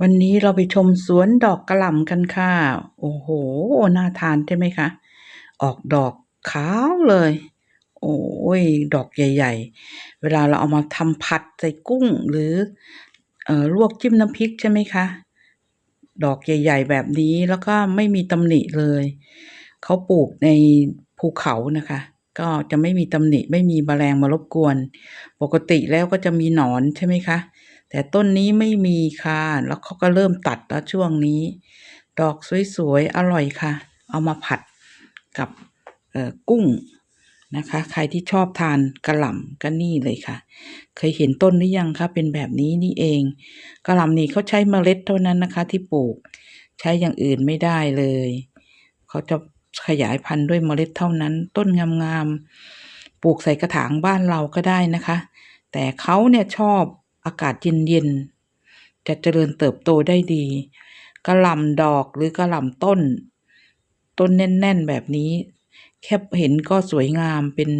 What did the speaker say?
วันนี้เราไปชมสวนดอกกระหล่ำกันค่ะ โอ้โห น่าทานใช่ไหมคะ ออกดอกขาวเลย โอ้ย ดอกใหญ่ ๆ เวลาเราเอามาทำผัดใส่กุ้งหรือเอ่อลวกจิ้มน้ำพริกใช่ไหมคะ ดอกใหญ่ ๆ แบบนี้แล้วก็ไม่มีตำหนิเลย เขาปลูกในภูเขานะคะ ก็จะไม่มีตำหนิไม่มีแมลงมารบกวน ปกติแล้วก็จะมีหนอนใช่ไหมคะ แต่ต้นนี้ไม่มีค่ะ แล้วเขาก็เริ่มตัดแล้วช่วงนี้ ดอกสวยๆ อร่อยค่ะ เอามาผัดกับเอ่อกุ้งนะคะ ใครที่ชอบทานกระหล่ำก็นี่เลยค่ะ เคยเห็นต้นหรือยังคะเป็นแบบนี้นี่เองกระหล่ำนี่เขาใช้เมล็ดเท่านั้นนะคะ ที่ปลูกใช้อย่างอื่นไม่ได้เลยเขาจะขยายพันธุ์ด้วยเมล็ดเท่านั้น ต้นงามๆปลูกใส่กระถางบ้านเราก็ได้นะคะ แต่เขาเนี่ยชอบ อากาศเย็นๆจะเจริญเติบโตได้ดีกระหล่ำดอกหรือกระหล่ำต้น ต้นแน่น ๆ แบบนี้ แค่เห็นก็สวยงามเป็น